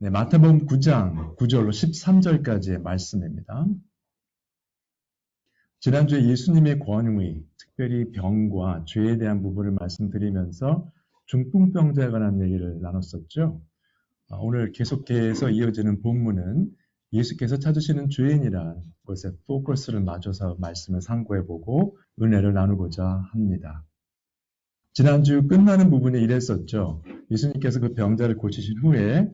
네, 마태복음 9장 9절로 13절까지의 말씀입니다. 지난주에 예수님의 권위, 특별히 병과 죄에 대한 부분을 말씀드리면서 중풍병자에 관한 얘기를 나눴었죠. 아, 오늘 계속해서 이어지는 본문은 예수께서 찾으시는 죄인이란 것에 포커스를 맞춰서 말씀을 상고해보고 은혜를 나누고자 합니다. 지난주 끝나는 부분에 이랬었죠. 예수님께서 그 병자를 고치신 후에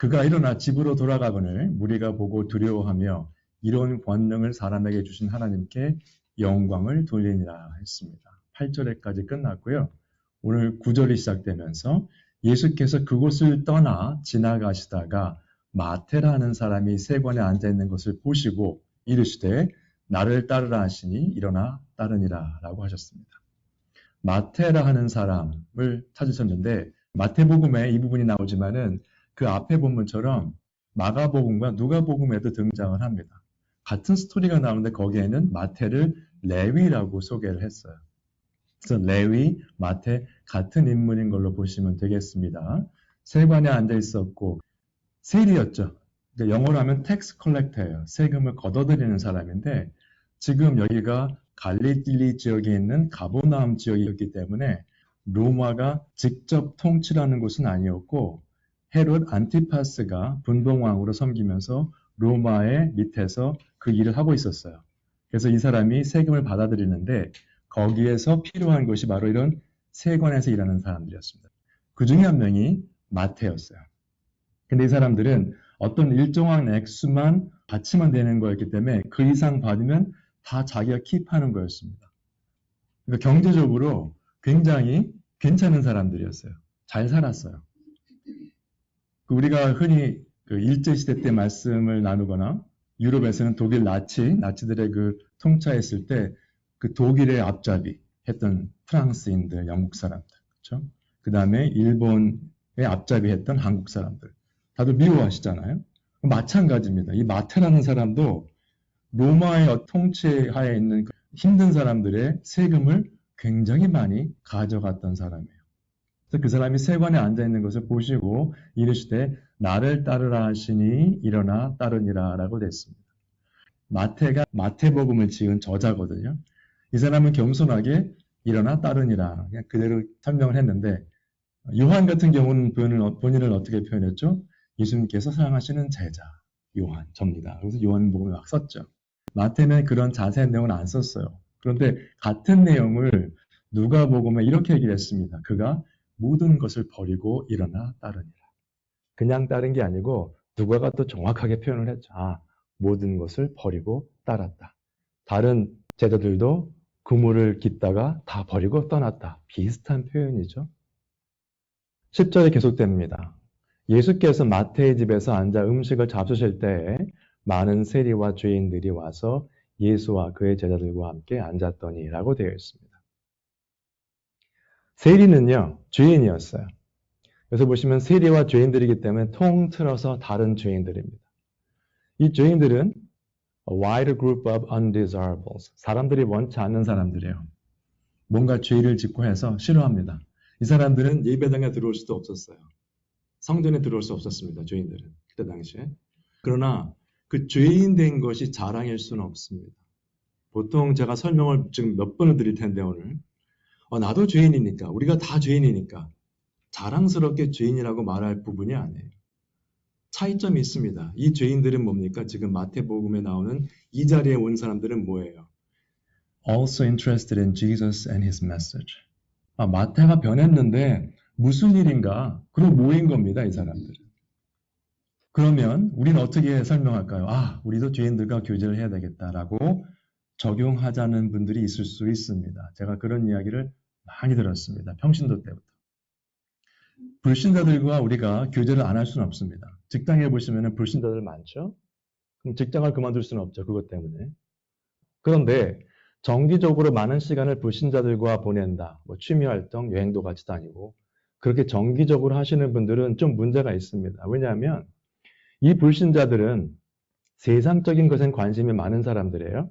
그가 일어나 집으로 돌아가거늘 무리가 보고 두려워하며 이런 권능을 사람에게 주신 하나님께 영광을 돌리니라 했습니다. 8절에까지 끝났고요. 오늘 9절이 시작되면서 예수께서 그곳을 떠나 지나가시다가 마테라는 사람이 세관에 앉아 있는 것을 보시고 이르시되 나를 따르라 하시니 일어나 따르니라 라고 하셨습니다. 마테라 하는 사람을 찾으셨는데 마태복음에 이 부분이 나오지만은 그 앞에 본문처럼 마가복음과 누가복음에도 등장을 합니다. 같은 스토리가 나오는데 거기에는 마태를 레위라고 소개를 했어요. 그래서 레위, 마태 같은 인물인 걸로 보시면 되겠습니다. 세관에 앉아 있었고 세리였죠. 그러니까 영어로 하면 텍스 컬렉터예요. 세금을 걷어들이는 사람인데 지금 여기가 갈릴리 지역에 있는 가보나움 지역이었기 때문에 로마가 직접 통치하는 곳은 아니었고 헤롯 안티파스가 분봉왕으로 섬기면서 로마의 밑에서 그 일을 하고 있었어요. 그래서 이 사람이 세금을 받아들이는데 거기에서 필요한 것이 바로 이런 세관에서 일하는 사람들이었습니다. 그 중에 한 명이 마태였어요. 근데 이 사람들은 어떤 일정한 액수만 받치면 되는 거였기 때문에 그 이상 받으면 다 자기가 킵하는 거였습니다. 그러니까 경제적으로 굉장히 괜찮은 사람들이었어요. 잘 살았어요. 그 우리가 흔히 그 일제시대 때 말씀을 나누거나 유럽에서는 독일 나치, 나치들의 그 통치했을 때 그 독일의 앞잡이 했던 프랑스인들, 영국 사람들, 그렇죠? 그 다음에 일본의 앞잡이 했던 한국 사람들. 다들 미워하시잖아요. 마찬가지입니다. 이 마테라는 사람도 로마의 통치 하에 있는 그 힘든 사람들의 세금을 굉장히 많이 가져갔던 사람이에요. 그래서 그 사람이 세관에 앉아 있는 것을 보시고 이르시되 나를 따르라 하시니 일어나 따르니라 라고 됐습니다. 마태가 마태복음을 지은 저자거든요. 이 사람은 겸손하게 일어나 따르니라 그냥 그대로 설명을 했는데 요한 같은 경우는 본인을, 본인을 어떻게 표현했죠? 예수님께서 사랑하시는 제자 요한 접니다. 그래서 요한복음을 막 썼죠. 마태는 그런 자세한 내용은 안 썼어요. 그런데 같은 내용을 누가복음에 이렇게 얘기를 했습니다. 그가 모든 것을 버리고 일어나 따르니라. 그냥 따른 게 아니고 누가가 또 정확하게 표현을 했죠. 아, 모든 것을 버리고 따랐다. 다른 제자들도 그물을 깃다가 다 버리고 떠났다. 비슷한 표현이죠. 10절에 계속됩니다. 예수께서 마태의 집에서 앉아 음식을 잡수실 때에 많은 세리와 죄인들이 와서 예수와 그의 제자들과 함께 앉았더니 라고 되어 있습니다. 세리는요, 죄인이었어요. 그래서 보시면 세리와 죄인들이기 때문에 통틀어서 다른 죄인들입니다. 이 죄인들은 a wider group of undesirables. 사람들이 원치 않는 사람들이에요. 뭔가 죄를 짓고 해서 싫어합니다. 이 사람들은 예배당에 들어올 수도 없었어요. 성전에 들어올 수 없었습니다. 죄인들은. 그때 당시에. 그러나 그 죄인 된 것이 자랑일 수는 없습니다. 보통 제가 설명을 지금 몇 번을 드릴 텐데 오늘 어, 나도 죄인이니까, 우리가 다 죄인이니까 자랑스럽게 죄인이라고 말할 부분이 아니에요. 차이점이 있습니다. 이 죄인들은 뭡니까? 지금 마태복음에 나오는 이 자리에 온 사람들은 뭐예요? Also interested in Jesus and his message. 아, 마태가 변했는데 무슨 일인가? 그리고 모인 겁니다, 이 사람들은. 그러면 우리는 어떻게 설명할까요? 아, 우리도 죄인들과 교제를 해야 되겠다라고 적용하자는 분들이 있을 수 있습니다. 제가 그런 이야기를 많이 들었습니다. 평신도 때부터. 불신자들과 우리가 교제를 안 할 수는 없습니다. 직장에 보시면 불신자들 많죠? 그럼 직장을 그만둘 수는 없죠. 그것 때문에. 그런데 정기적으로 많은 시간을 불신자들과 보낸다. 뭐 취미활동, 여행도 같이 다니고 그렇게 정기적으로 하시는 분들은 좀 문제가 있습니다. 왜냐하면 이 불신자들은 세상적인 것엔 관심이 많은 사람들이에요.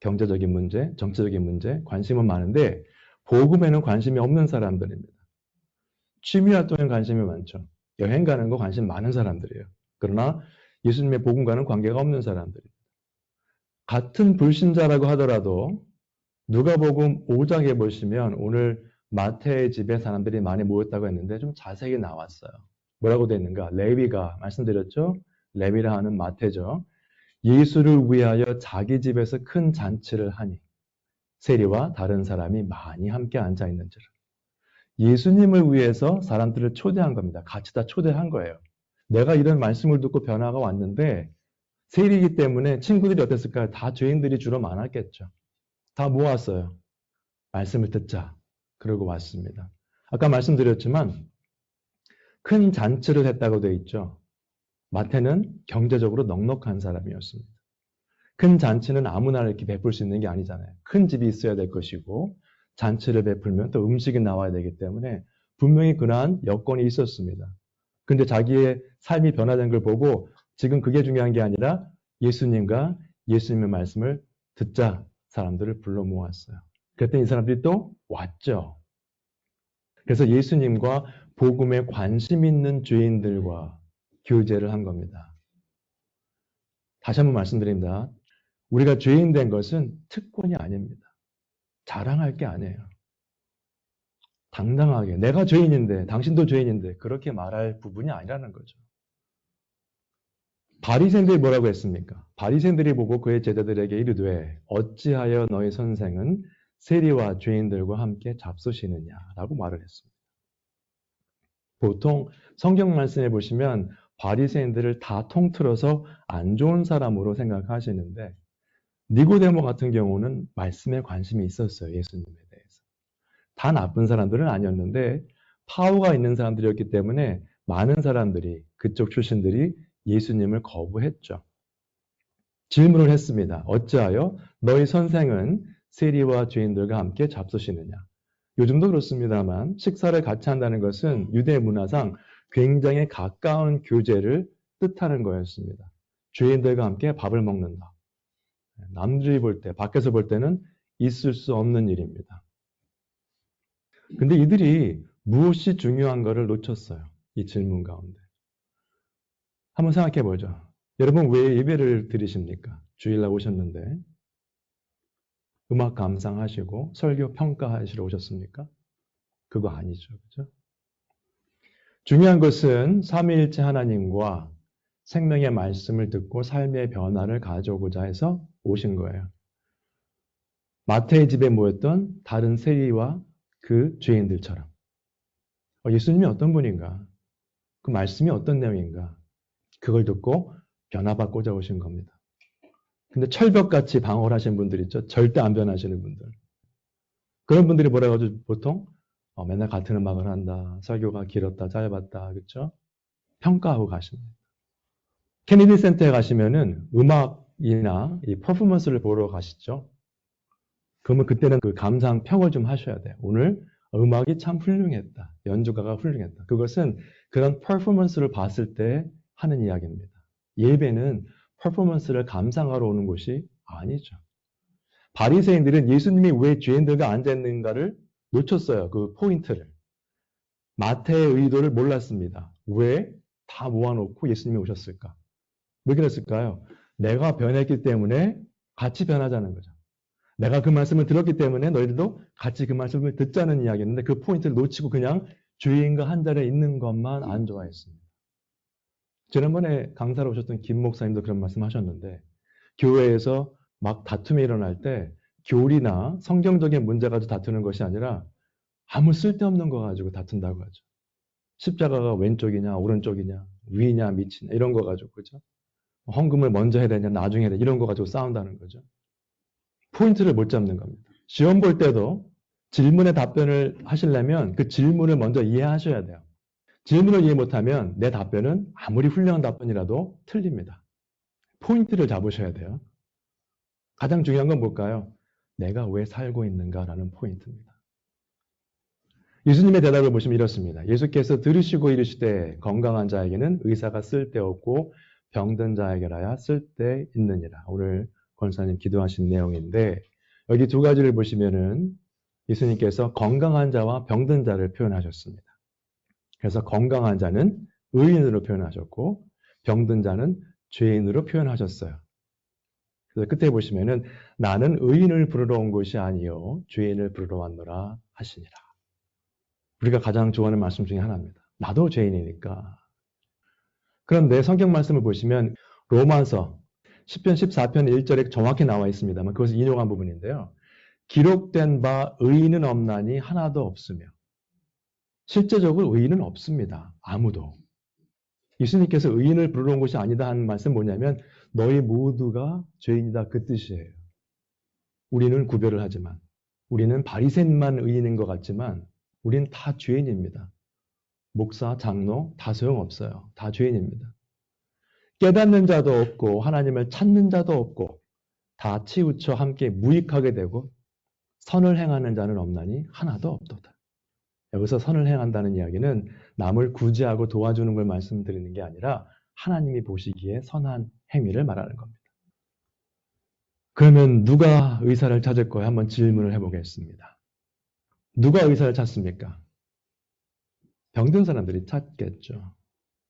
경제적인 문제, 정치적인 문제, 관심은 많은데 복음에는 관심이 없는 사람들입니다. 취미 활동에 관심이 많죠. 여행 가는 거 관심 많은 사람들이에요. 그러나 예수님의 복음과는 관계가 없는 사람들이에요. 같은 불신자라고 하더라도 누가복음 5장에 보시면 오늘 마태의 집에 사람들이 많이 모였다고 했는데 좀 자세히 나왔어요. 뭐라고 되어 있는가? 레위가 말씀드렸죠? 레위라 하는 마태죠. 예수를 위하여 자기 집에서 큰 잔치를 하니 세리와 다른 사람이 많이 함께 앉아 있는지라. 예수님을 위해서 사람들을 초대한 겁니다. 같이 다 초대한 거예요. 내가 이런 말씀을 듣고 변화가 왔는데 세리이기 때문에 친구들이 어땠을까요? 다 죄인들이 주로 많았겠죠. 다 모았어요. 말씀을 듣자. 그러고 왔습니다. 아까 말씀드렸지만 큰 잔치를 했다고 되어 있죠. 마태는 경제적으로 넉넉한 사람이었습니다. 큰 잔치는 아무나 이렇게 베풀 수 있는 게 아니잖아요. 큰 집이 있어야 될 것이고 잔치를 베풀면 또 음식이 나와야 되기 때문에 분명히 그러한 여건이 있었습니다. 근데 자기의 삶이 변화된 걸 보고 지금 그게 중요한 게 아니라 예수님과 예수님의 말씀을 듣자 사람들을 불러 모았어요. 그랬더니 이 사람들이 또 왔죠. 그래서 예수님과 복음에 관심 있는 죄인들과 교제를 한 겁니다. 다시 한번 말씀드립니다. 우리가 죄인 된 것은 특권이 아닙니다. 자랑할 게 아니에요. 당당하게 내가 죄인인데 당신도 죄인인데 그렇게 말할 부분이 아니라는 거죠. 바리새인들이 뭐라고 했습니까? 바리새인들이 보고 그의 제자들에게 이르되 어찌하여 너희 선생은 세리와 죄인들과 함께 잡수시느냐라고 말을 했습니다. 보통 성경 말씀에 보시면 바리새인들을 다 통틀어서 안 좋은 사람으로 생각하시는데 니고데모 같은 경우는 말씀에 관심이 있었어요. 예수님에 대해서. 다 나쁜 사람들은 아니었는데 파워가 있는 사람들이었기 때문에 많은 사람들이 그쪽 출신들이 예수님을 거부했죠. 질문을 했습니다. 어찌하여 너희 선생은 세리와 죄인들과 함께 잡수시느냐? 요즘도 그렇습니다만 식사를 같이 한다는 것은 유대 문화상 굉장히 가까운 교제를 뜻하는 거였습니다. 죄인들과 함께 밥을 먹는다. 남들이 볼 때, 밖에서 볼 때는 있을 수 없는 일입니다. 근데 이들이 무엇이 중요한 것을 놓쳤어요. 이 질문 가운데. 한번 생각해 보죠. 여러분 왜 예배를 드리십니까? 주일날 오셨는데 음악 감상하시고 설교 평가하시러 오셨습니까? 그거 아니죠. 그죠? 중요한 것은 삼위일체 하나님과 생명의 말씀을 듣고 삶의 변화를 가져오고자 해서 오신 거예요. 마태의 집에 모였던 다른 세리와 그 죄인들처럼. 어, 예수님이 어떤 분인가? 그 말씀이 어떤 내용인가? 그걸 듣고 변화받고자 오신 겁니다. 근데 철벽같이 방어를 하시는 분들 있죠? 절대 안 변하시는 분들. 그런 분들이 뭐라고 하죠? 보통 어, 맨날 같은 음악을 한다. 설교가 길었다, 짧았다. 그렇죠? 평가하고 가십니다. 케네디 센터에 가시면은 음악 이나 이 퍼포먼스를 보러 가시죠. 그러면 그때는 그 감상 평을 좀 하셔야 돼요. 오늘 음악이 참 훌륭했다. 연주가가 훌륭했다. 그것은 그런 퍼포먼스를 봤을 때 하는 이야기입니다. 예배는 퍼포먼스를 감상하러 오는 곳이 아니죠. 바리새인들은 예수님이 왜 죄인들과 앉아 있는가를 놓쳤어요. 그 포인트를. 마태의 의도를 몰랐습니다. 왜 다 모아놓고 예수님이 오셨을까? 왜 그랬을까요? 내가 변했기 때문에 같이 변하자는 거죠. 내가 그 말씀을 들었기 때문에 너희들도 같이 그 말씀을 듣자는 이야기였는데 그 포인트를 놓치고 그냥 죄인과 한 자리에 있는 것만 안 좋아했습니다. 지난번에 강사로 오셨던 김 목사님도 그런 말씀 하셨는데 교회에서 막 다툼이 일어날 때 교리나 성경적인 문제 가지고 다투는 것이 아니라 아무 쓸데없는 거 가지고 다툰다고 하죠. 십자가가 왼쪽이냐 오른쪽이냐 위냐 밑이냐 이런 거 가지고 그죠? 헌금을 먼저 해야 되냐 나중에 해야 되냐 이런 거 가지고 싸운다는 거죠. 포인트를 못 잡는 겁니다. 시험 볼 때도 질문에 답변을 하시려면 그 질문을 먼저 이해하셔야 돼요. 질문을 이해 못하면 내 답변은 아무리 훌륭한 답변이라도 틀립니다. 포인트를 잡으셔야 돼요. 가장 중요한 건 뭘까요? 내가 왜 살고 있는가라는 포인트입니다. 예수님의 대답을 보시면 이렇습니다. 예수께서 들으시고 이르시되 건강한 자에게는 의사가 쓸데없고 병든 자에게 라야 쓸데 있느니라. 오늘 권사님 기도하신 내용인데 여기 두 가지를 보시면은 예수님께서 건강한 자와 병든 자를 표현하셨습니다. 그래서 건강한 자는 의인으로 표현하셨고 병든 자는 죄인으로 표현하셨어요. 그래서 끝에 보시면은 나는 의인을 부르러 온 것이 아니요 죄인을 부르러 왔노라 하시니라. 우리가 가장 좋아하는 말씀 중에 하나입니다. 나도 죄인이니까. 그런데 성경 말씀을 보시면 로마서 10편 14편 1절에 정확히 나와 있습니다만 그것을 인용한 부분인데요. 기록된 바 의인은 없나니 하나도 없으며 실제적으로 의인은 없습니다. 아무도. 예수님께서 의인을 부르러 온 것이 아니다 하는 말씀 뭐냐면 너희 모두가 죄인이다 그 뜻이에요. 우리는 구별을 하지만 우리는 바리새인만 의인인 것 같지만 우리는 다 죄인입니다. 목사, 장로 다 소용없어요. 다 죄인입니다. 깨닫는 자도 없고 하나님을 찾는 자도 없고 다 치우쳐 함께 무익하게 되고 선을 행하는 자는 없나니 하나도 없도다. 여기서 선을 행한다는 이야기는 남을 구제하고 도와주는 걸 말씀드리는 게 아니라 하나님이 보시기에 선한 행위를 말하는 겁니다. 그러면 누가 의사를 찾을 거야? 한번 질문을 해보겠습니다. 누가 의사를 찾습니까? 병든 사람들이 찾겠죠.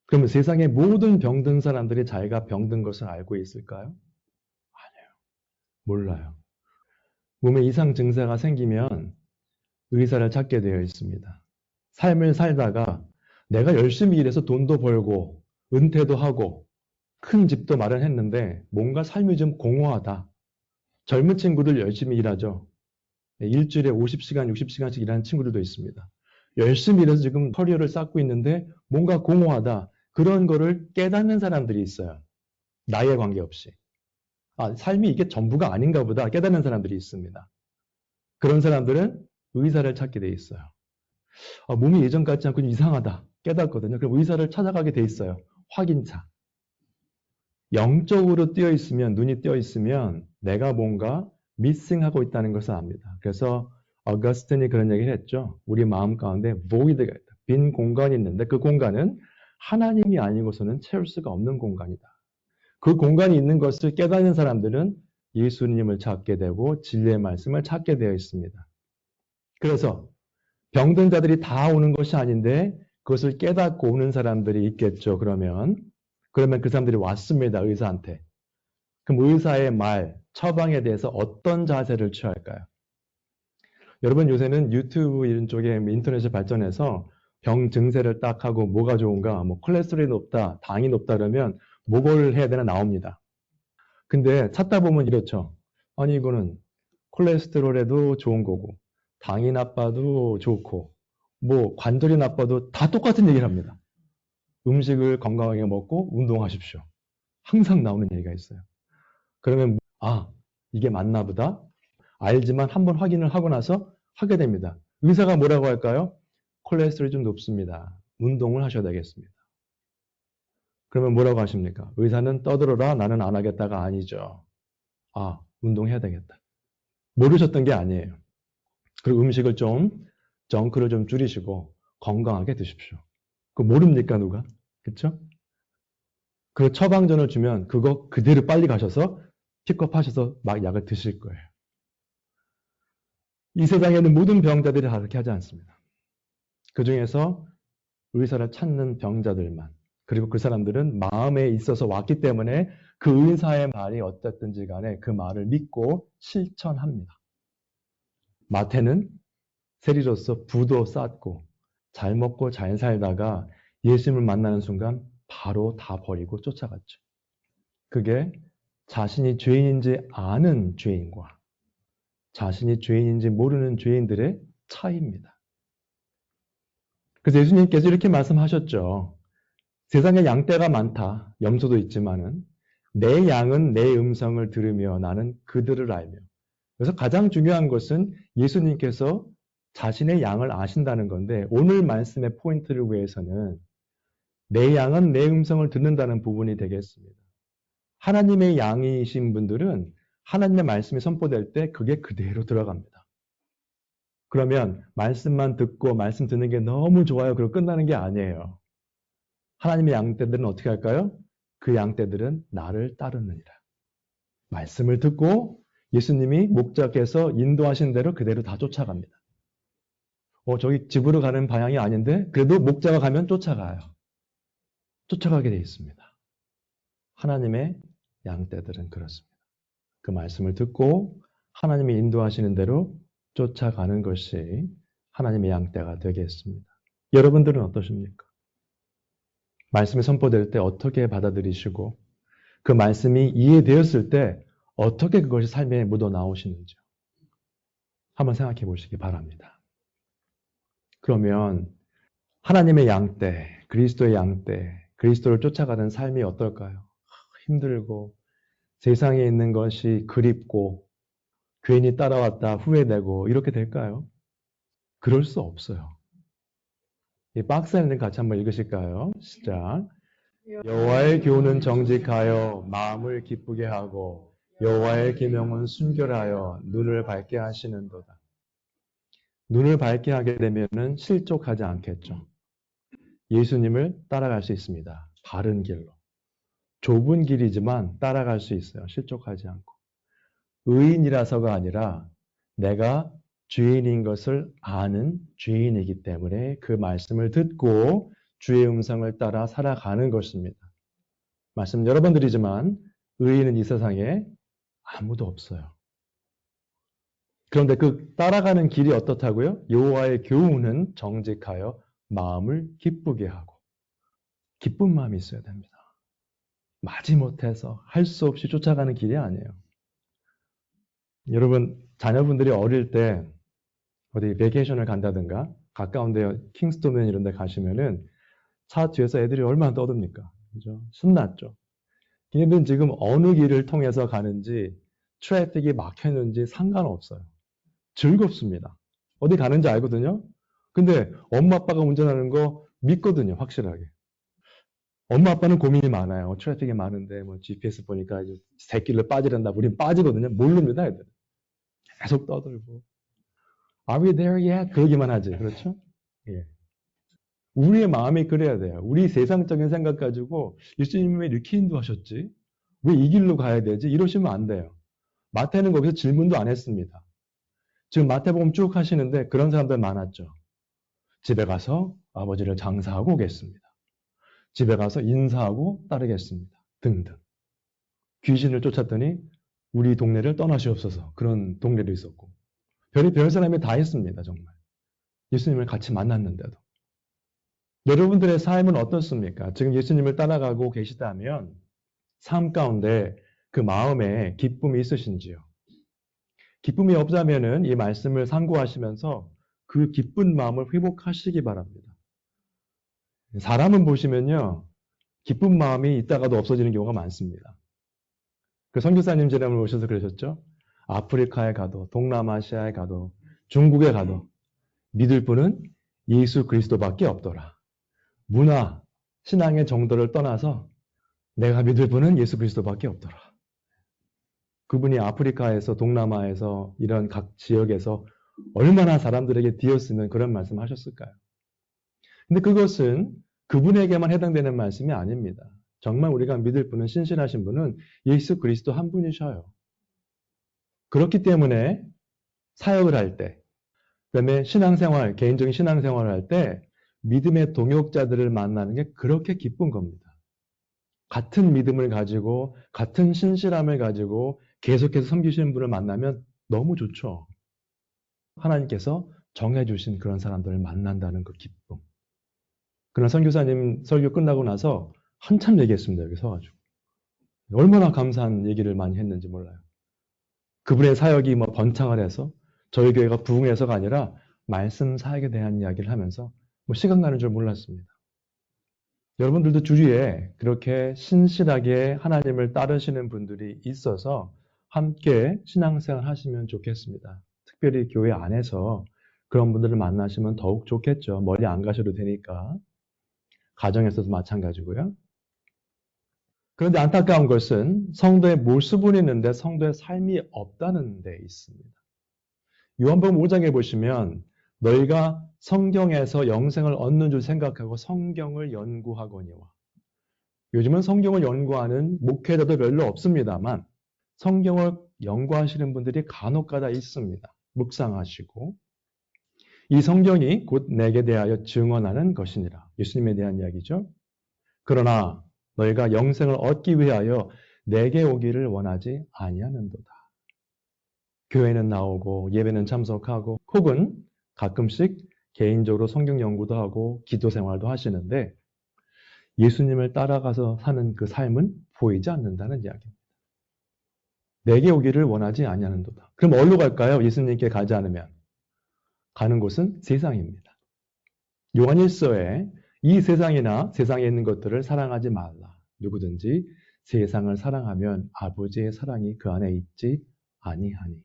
그러면 세상의 모든 병든 사람들이 자기가 병든 것을 알고 있을까요? 아니에요. 몰라요. 몸에 이상 증세가 생기면 의사를 찾게 되어 있습니다. 삶을 살다가 내가 열심히 일해서 돈도 벌고 은퇴도 하고 큰 집도 마련했는데 뭔가 삶이 좀 공허하다. 젊은 친구들 열심히 일하죠. 일주일에 50시간, 60시간씩 일하는 친구들도 있습니다. 열심히 일해서 지금 커리어를 쌓고 있는데 뭔가 공허하다. 그런 거를 깨닫는 사람들이 있어요. 나이에 관계없이. 아, 삶이 이게 전부가 아닌가 보다 깨닫는 사람들이 있습니다. 그런 사람들은 의사를 찾게 돼 있어요. 아, 몸이 예전 같지 않고 좀 이상하다. 깨닫거든요. 그럼 의사를 찾아가게 돼 있어요. 확인차. 영적으로 뛰어 있으면, 눈이 뛰어 있으면 내가 뭔가 미싱하고 있다는 것을 압니다. 그래서 어거스틴이 그런 얘기를 했죠. 우리 마음 가운데 void가 있다. 빈 공간이 있는데 그 공간은 하나님이 아니고서는 채울 수가 없는 공간이다. 그 공간이 있는 것을 깨닫는 사람들은 예수님을 찾게 되고 진리의 말씀을 찾게 되어 있습니다. 그래서 병든 자들이 다 오는 것이 아닌데 그것을 깨닫고 오는 사람들이 있겠죠. 그러면 그러면 그 사람들이 왔습니다. 의사한테. 그럼 의사의 말, 처방에 대해서 어떤 자세를 취할까요? 여러분 요새는 유튜브 이런 쪽에 인터넷이 발전해서 병 증세를 딱 하고 뭐가 좋은가, 뭐 콜레스테롤이 높다, 당이 높다 그러면 뭐를 해야 되나 나옵니다. 근데 찾다 보면 이렇죠. 아니 이거는 콜레스테롤에도 좋은 거고, 당이 나빠도 좋고, 뭐 관절이 나빠도 다 똑같은 얘기를 합니다. 음식을 건강하게 먹고 운동하십시오. 항상 나오는 얘기가 있어요. 그러면 아 이게 맞나 보다 알지만 한번 확인을 하고 나서 하게 됩니다. 의사가 뭐라고 할까요? 콜레스테롤이 좀 높습니다. 운동을 하셔야 되겠습니다. 그러면 뭐라고 하십니까? 의사는 떠들어라 나는 안 하겠다가 아니죠. 아 운동해야 되겠다. 모르셨던 게 아니에요. 그리고 음식을 좀 정크를 좀 줄이시고 건강하게 드십시오. 그 모릅니까 누가? 그쵸? 그 처방전을 주면 그거 그대로 빨리 가셔서 픽업하셔서 막 약을 드실 거예요. 이 세상에 는 모든 병자들이 다 그렇게 하지 않습니다. 그 중에서 의사를 찾는 병자들만 그리고 그 사람들은 마음에 있어서 왔기 때문에 그 의사의 말이 어떻든지 간에 그 말을 믿고 실천합니다. 마태는 세리로서 부도 쌓고 잘 먹고 잘 살다가 예수님을 만나는 순간 바로 다 버리고 쫓아갔죠. 그게 자신이 죄인인지 아는 죄인과 자신이 죄인인지 모르는 죄인들의 차이입니다. 그래서 예수님께서 이렇게 말씀하셨죠. 세상에 양떼가 많다. 염소도 있지만은 내 양은 내 음성을 들으며 나는 그들을 알며. 그래서 가장 중요한 것은 예수님께서 자신의 양을 아신다는 건데 오늘 말씀의 포인트를 위해서는 내 양은 내 음성을 듣는다는 부분이 되겠습니다. 하나님의 양이신 분들은 하나님의 말씀이 선포될 때 그게 그대로 들어갑니다. 그러면 말씀만 듣고 말씀 듣는 게 너무 좋아요. 그리고 끝나는 게 아니에요. 하나님의 양떼들은 어떻게 할까요? 그 양떼들은 나를 따르느니라. 말씀을 듣고 예수님이 목자께서 인도하신 대로 그대로 다 쫓아갑니다. 어, 저기 집으로 가는 방향이 아닌데 그래도 목자가 가면 쫓아가요. 쫓아가게 되어 있습니다. 하나님의 양떼들은 그렇습니다. 그 말씀을 듣고 하나님이 인도하시는 대로 쫓아가는 것이 하나님의 양떼가 되겠습니다. 여러분들은 어떠십니까? 말씀이 선포될 때 어떻게 받아들이시고 그 말씀이 이해되었을 때 어떻게 그것이 삶에 묻어 나오시는지요. 한번 생각해 보시기 바랍니다. 그러면 하나님의 양떼, 그리스도의 양떼, 그리스도를 쫓아가는 삶이 어떨까요? 힘들고 세상에 있는 것이 그립고 괜히 따라왔다 후회되고 이렇게 될까요? 그럴 수 없어요. 이 있는 같이 한번 읽으실까요? 시작. 여호와의 교훈은 정직하여 마음을 기쁘게 하고 여호와의 계명은 순결하여 눈을 밝게 하시는도다. 눈을 밝게 하게 되면은 실족하지 않겠죠. 예수님을 따라갈 수 있습니다. 바른 길로. 좁은 길이지만 따라갈 수 있어요. 실족하지 않고. 의인이라서가 아니라 내가 죄인인 것을 아는 죄인이기 때문에 그 말씀을 듣고 주의 음성을 따라 살아가는 것입니다. 말씀 여러 번 드리지만 의인은 이 세상에 아무도 없어요. 그런데 그 따라가는 길이 어떻다고요? 여호와의 교훈은 정직하여 마음을 기쁘게 하고 기쁜 마음이 있어야 됩니다. 마지못해서 할 수 없이 쫓아가는 길이 아니에요. 여러분 자녀분들이 어릴 때 어디 베케이션을 간다든가 가까운 데 킹스톤 이런 데 가시면은 차 뒤에서 애들이 얼마나 떠듭니까? 그죠? 신났죠. 걔네들은 지금 어느 길을 통해서 가는지 트래픽이 막혔는지 상관없어요. 즐겁습니다. 어디 가는지 알거든요. 근데 엄마 아빠가 운전하는 거 믿거든요. 확실하게. 엄마 아빠는 고민이 많아요. 트래픽이 많은데 뭐 GPS 보니까 이제 새길로 빠지란다. 우린 빠지거든요. 모릅니다, 애들. 계속 떠들고. Are we there yet? 그러기만 하지. 그렇죠? 예. 우리의 마음이 그래야 돼요. 우리 세상적인 생각 가지고 예수님이 왜 이렇게 인도하셨지? 왜 이 길로 가야 되지? 이러시면 안 돼요. 마태는 거기서 질문도 안 했습니다. 지금 마태복음 쭉 하시는데 그런 사람들 많았죠. 집에 가서 아버지를 장사하고 오겠습니다. 집에 가서 인사하고 따르겠습니다. 등등. 귀신을 쫓았더니 우리 동네를 떠나시옵소서. 그런 동네도 있었고. 별이 별 사람이 다 있습니다. 정말. 예수님을 같이 만났는데도. 여러분들의 삶은 어떻습니까? 지금 예수님을 따라가고 계시다면 삶 가운데 그 마음에 기쁨이 있으신지요? 기쁨이 없다면은 이 말씀을 상고하시면서 그 기쁜 마음을 회복하시기 바랍니다. 사람은 보시면요, 기쁜 마음이 있다가도 없어지는 경우가 많습니다. 그 선교사님 지난번 오셔서 그러셨죠? 아프리카에 가도, 동남아시아에 가도, 중국에 가도 믿을 분은 예수 그리스도밖에 없더라. 문화, 신앙의 정도를 떠나서 내가 믿을 분은 예수 그리스도밖에 없더라. 그분이 아프리카에서 동남아에서 이런 각 지역에서 얼마나 사람들에게 뒤었으면 그런 말씀 하셨을까요? 근데 그것은 그분에게만 해당되는 말씀이 아닙니다. 정말 우리가 믿을 분은 신실하신 분은 예수 그리스도 한 분이셔요. 그렇기 때문에 사역을 할 때, 그 다음에 신앙생활, 개인적인 신앙생활을 할 때 믿음의 동역자들을 만나는 게 그렇게 기쁜 겁니다. 같은 믿음을 가지고 같은 신실함을 가지고 계속해서 섬기시는 분을 만나면 너무 좋죠. 하나님께서 정해주신 그런 사람들을 만난다는 그 기쁨. 그러나 선교사님 설교 끝나고 나서 한참 얘기했습니다. 여기 서가지고. 얼마나 감사한 얘기를 많이 했는지 몰라요. 그분의 사역이 뭐 번창을 해서 저희 교회가 부흥해서가 아니라 말씀 사역에 대한 이야기를 하면서 뭐 시간 가는 줄 몰랐습니다. 여러분들도 주위에 그렇게 신실하게 하나님을 따르시는 분들이 있어서 함께 신앙생활 하시면 좋겠습니다. 특별히 교회 안에서 그런 분들을 만나시면 더욱 좋겠죠. 멀리 안 가셔도 되니까. 가정에서도 마찬가지고요. 그런데 안타까운 것은 성도의 모습은 있는데 성도의 삶이 없다는 데 있습니다. 요한복음 5장에 보시면 너희가 성경에서 영생을 얻는 줄 생각하고 성경을 연구하거니와 요즘은 성경을 연구하는 목회자도 별로 없습니다만 성경을 연구하시는 분들이 간혹가다 있습니다. 묵상하시고 이 성경이 곧 내게 대하여 증언하는 것이니라. 예수님에 대한 이야기죠. 그러나 너희가 영생을 얻기 위하여 내게 오기를 원하지 아니하는도다. 교회는 나오고 예배는 참석하고 혹은 가끔씩 개인적으로 성경 연구도 하고 기도 생활도 하시는데 예수님을 따라가서 사는 그 삶은 보이지 않는다는 이야기입니다. 내게 오기를 원하지 아니하는도다. 그럼 어디로 갈까요? 예수님께 가지 않으면 가는 곳은 세상입니다. 요한일서에 이 세상이나 세상에 있는 것들을 사랑하지 말라. 누구든지 세상을 사랑하면 아버지의 사랑이 그 안에 있지 아니하니.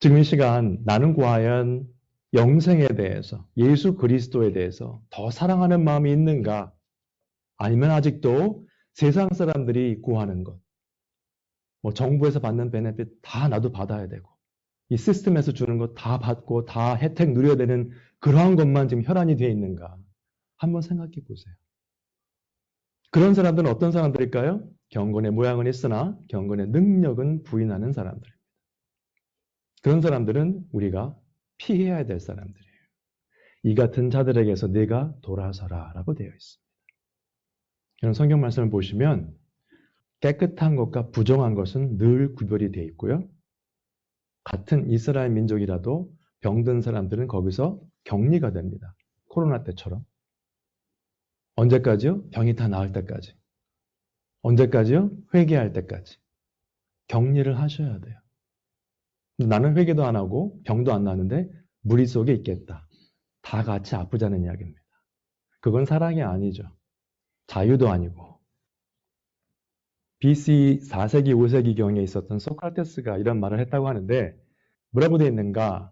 지금 이 시간 나는 과연 영생에 대해서 예수 그리스도에 대해서 더 사랑하는 마음이 있는가? 아니면 아직도 세상 사람들이 구하는 것, 뭐 정부에서 받는 베네핏 다 나도 받아야 되고 이 시스템에서 주는 것 다 받고 다 혜택 누려야 되는 그러한 것만 지금 혈안이 되어 있는가? 한번 생각해 보세요. 그런 사람들은 어떤 사람들일까요? 경건의 모양은 있으나 경건의 능력은 부인하는 사람들입니다. 그런 사람들은 우리가 피해야 될 사람들이에요. 이 같은 자들에게서 내가 돌아서라 라고 되어 있습니다. 이런 성경 말씀을 보시면 깨끗한 것과 부정한 것은 늘 구별이 되어 있고요. 같은 이스라엘 민족이라도 병든 사람들은 거기서 격리가 됩니다. 코로나 때처럼. 언제까지요? 병이 다 나을 때까지. 언제까지요? 회개할 때까지. 격리를 하셔야 돼요. 나는 회개도 안 하고 병도 안 나는데 무리 속에 있겠다. 다 같이 아프자는 이야기입니다. 그건 사랑이 아니죠. 자유도 아니고. BC 4세기, 5세기 경에 있었던 소크라테스가 이런 말을 했다고 하는데 뭐라고 되어 있는가?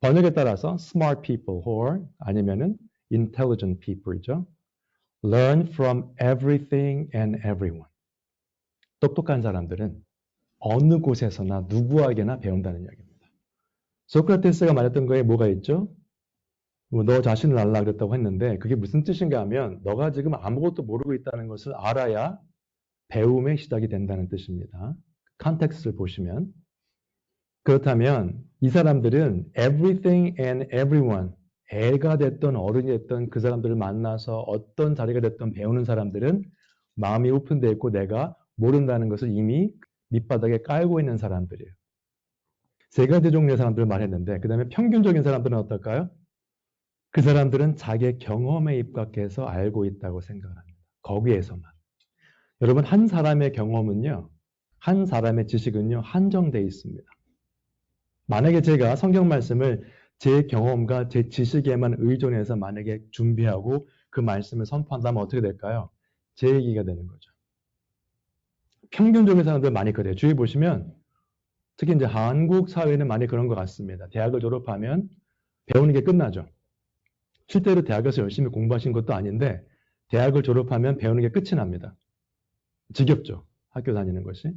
번역에 따라서 smart people or 아니면은 intelligent people이죠. Learn from everything and everyone. 똑똑한 사람들은 어느 곳에서나 누구에게나 배운다는 이야기입니다. 소크라테스가 말했던 거에 뭐가 있죠? 뭐너 자신을 알라 그랬다고 했는데 그게 무슨 뜻인가 하면 너가 지금 아무것도 모르고 있다는 것을 알아야 배움의 시작이 된다는 뜻입니다. 컨텍스트를 보시면 그렇다면 이 사람들은 everything and everyone 애가 됐던 어른이 됐던 그 사람들을 만나서 어떤 자리가 됐던 배우는 사람들은 마음이 오픈되어 있고 내가 모른다는 것을 이미 밑바닥에 깔고 있는 사람들이에요. 세 가지 종류의 사람들을 말했는데 그 다음에 평균적인 사람들은 어떨까요? 그 사람들은 자기의 경험에 입각해서 알고 있다고 생각합니다. 거기에서만. 여러분 한 사람의 경험은요. 한 사람의 지식은요. 한정되어 있습니다. 만약에 제가 성경 말씀을 제 경험과 제 지식에만 의존해서 만약에 준비하고 그 말씀을 선포한다면 어떻게 될까요? 제 얘기가 되는 거죠. 평균적인 사람들 많이 그래요. 주위 보시면 특히 이제 한국 사회는 많이 그런 것 같습니다. 대학을 졸업하면 배우는 게 끝나죠. 실제로 대학에서 열심히 공부하신 것도 아닌데 대학을 졸업하면 배우는 게 끝이 납니다. 지겹죠. 학교 다니는 것이.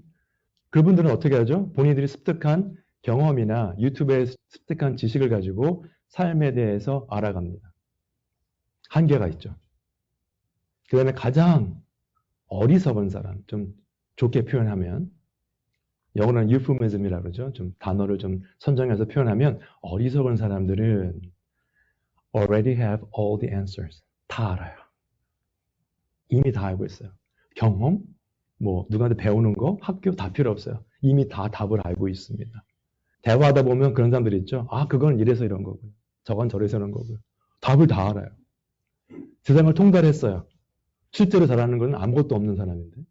그분들은 어떻게 하죠? 본인들이 습득한 경험이나 유튜브에 습득한 지식을 가지고 삶에 대해서 알아갑니다. 한계가 있죠. 그 다음에 가장 어리석은 사람, 좀 좋게 표현하면, 영어로는 euphemism이라고 그러죠. 좀 단어를 좀 선정해서 표현하면 어리석은 사람들은 already have all the answers. 다 알아요. 이미 다 알고 있어요. 경험, 뭐 누구한테 배우는 거, 학교 다 필요 없어요. 이미 다 답을 알고 있습니다. 대화하다 보면 그런 사람들이 있죠. 아, 그건 이래서 이런 거고요. 저건 저래서 이런 거고요. 답을 다 알아요. 세상을 통달했어요. 실제로 잘하는 건 아무것도 없는 사람인데.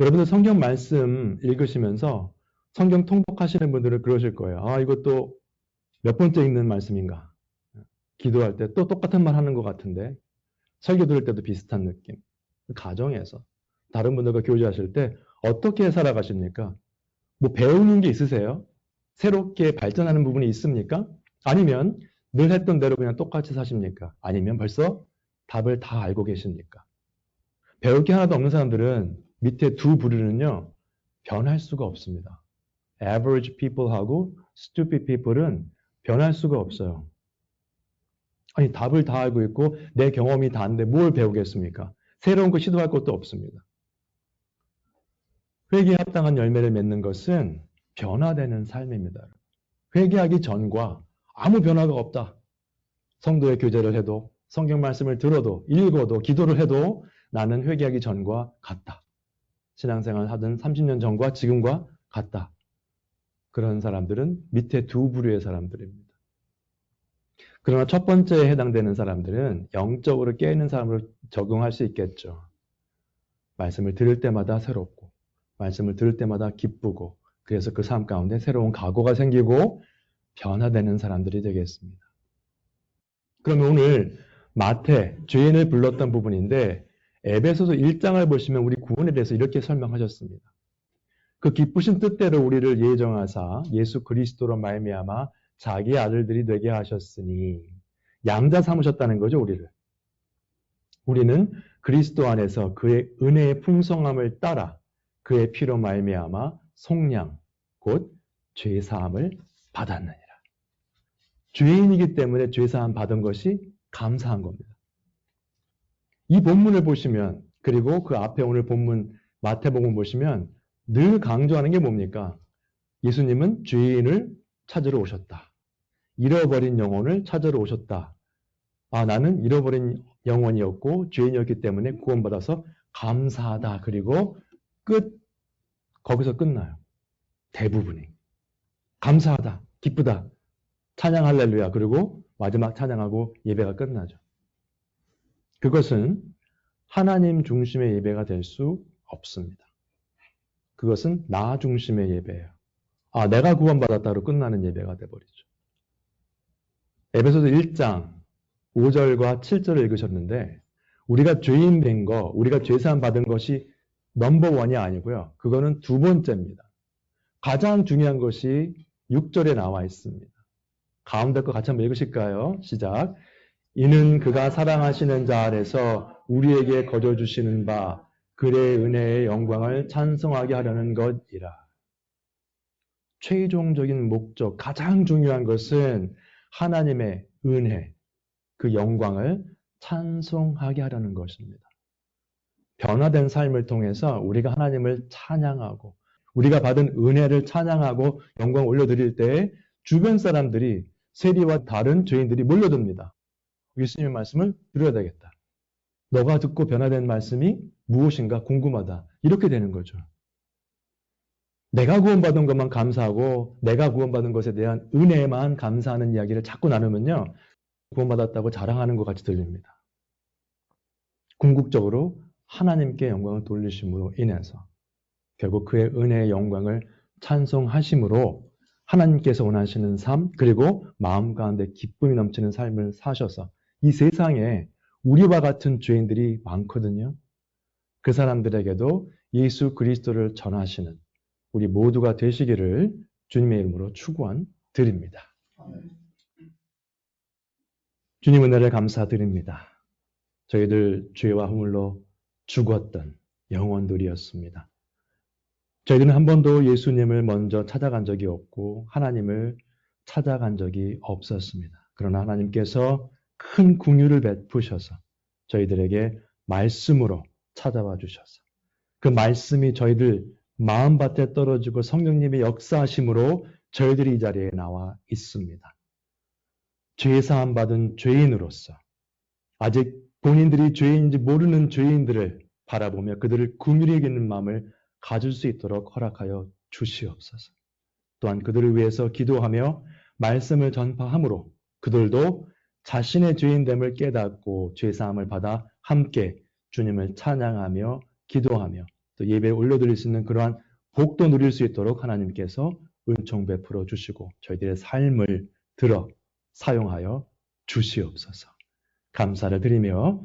여러분들 성경 말씀 읽으시면서 성경 통독하시는 분들은 그러실 거예요. 아, 이것도 몇 번째 읽는 말씀인가? 기도할 때 또 똑같은 말 하는 것 같은데 설교 들을 때도 비슷한 느낌. 가정에서 다른 분들과 교제하실 때 어떻게 살아가십니까? 뭐 배우는 게 있으세요? 새롭게 발전하는 부분이 있습니까? 아니면 늘 했던 대로 그냥 똑같이 사십니까? 아니면 벌써 답을 다 알고 계십니까? 배울 게 하나도 없는 사람들은 밑에 두 부류는요, 변할 수가 없습니다. average people하고 stupid people은 변할 수가 없어요. 아니, 답을 다 알고 있고 내 경험이 다인데 뭘 배우겠습니까? 새로운 거 시도할 것도 없습니다. 회개에 합당한 열매를 맺는 것은 변화되는 삶입니다. 회개하기 전과 아무 변화가 없다. 성도의 교제를 해도 성경 말씀을 들어도 읽어도 기도를 해도 나는 회개하기 전과 같다. 신앙생활 하던 30년 전과 지금과 같다. 그런 사람들은 밑에 두 부류의 사람들입니다. 그러나 첫 번째에 해당되는 사람들은 영적으로 깨있는 사람으로 적용할 수 있겠죠. 말씀을 들을 때마다 새롭고, 말씀을 들을 때마다 기쁘고, 그래서 그 삶 가운데 새로운 각오가 생기고 변화되는 사람들이 되겠습니다. 그러면 오늘 마태, 죄인을 불렀던 부분인데 에베소서 1장을 보시면 우리 구원에 대해서 이렇게 설명하셨습니다. 그 기쁘신 뜻대로 우리를 예정하사 예수 그리스도로 말미암아 자기의 아들들이 되게 하셨으니 양자 삼으셨다는 거죠, 우리를. 우리는 그리스도 안에서 그의 은혜의 풍성함을 따라 그의 피로 말미암아 속량 곧 죄 사함을 받았느니라. 죄인이기 때문에 죄 사함 받은 것이 감사한 겁니다. 이 본문을 보시면 그리고 그 앞에 오늘 본문 마태복음 보시면 늘 강조하는 게 뭡니까? 예수님은 죄인을 찾으러 오셨다. 잃어버린 영혼을 찾으러 오셨다. 아, 나는 잃어버린 영혼이었고 죄인이었기 때문에 구원받아서 감사하다. 그리고 끝, 거기서 끝나요. 대부분이. 감사하다. 기쁘다. 찬양 할렐루야. 그리고 마지막 찬양하고 예배가 끝나죠. 그것은 하나님 중심의 예배가 될 수 없습니다. 그것은 나 중심의 예배예요. 아, 내가 구원받았다로 끝나는 예배가 돼버리죠. 에베소서 1장 5절과 7절을 읽으셨는데 우리가 죄인 된 거, 우리가 죄사함 받은 것이 넘버원이 아니고요. 그거는 두 번째입니다. 가장 중요한 것이 6절에 나와 있습니다. 가운데 거 같이 한번 읽으실까요? 시작. 이는 그가 사랑하시는 자 안에서 우리에게 거저 주시는 바 그의 은혜의 영광을 찬송하게 하려는 것이라. 최종적인 목적, 가장 중요한 것은 하나님의 은혜, 그 영광을 찬송하게 하려는 것입니다. 변화된 삶을 통해서 우리가 하나님을 찬양하고 우리가 받은 은혜를 찬양하고 영광 올려드릴 때 주변 사람들이 세리와 다른 죄인들이 몰려듭니다. 예수님의 말씀을 들어야 되겠다. 너가 듣고 변화된 말씀이 무엇인가 궁금하다. 이렇게 되는 거죠. 내가 구원받은 것만 감사하고 내가 구원받은 것에 대한 은혜만 감사하는 이야기를 자꾸 나누면요. 구원받았다고 자랑하는 것 같이 들립니다. 궁극적으로 하나님께 영광을 돌리심으로 인해서 결국 그의 은혜의 영광을 찬송하심으로 하나님께서 원하시는 삶 그리고 마음 가운데 기쁨이 넘치는 삶을 사셔서 이 세상에 우리와 같은 죄인들이 많거든요. 그 사람들에게도 예수 그리스도를 전하시는 우리 모두가 되시기를 주님의 이름으로 축원 드립니다. 주님 은혜를 감사드립니다. 저희들 죄와 허물로 죽었던 영혼들이었습니다. 저희들은 한 번도 예수님을 먼저 찾아간 적이 없고 하나님을 찾아간 적이 없었습니다. 그러나 하나님께서 큰 궁유를 베푸셔서 저희들에게 말씀으로 찾아와 주셔서 그 말씀이 저희들 마음밭에 떨어지고 성령님의 역사하심으로 저희들이 이 자리에 나와 있습니다. 죄사함 받은 죄인으로서 아직 본인들이 죄인인지 모르는 죄인들을 바라보며 그들을 궁휼히 여기는 마음을 가질 수 있도록 허락하여 주시옵소서. 또한 그들을 위해서 기도하며 말씀을 전파함으로 그들도 자신의 죄인됨을 깨닫고 죄사함을 받아 함께 주님을 찬양하며 기도하며 또 예배에 올려드릴 수 있는 그러한 복도 누릴 수 있도록 하나님께서 은총 베풀어 주시고 저희들의 삶을 들어 사용하여 주시옵소서. 감사를 드리며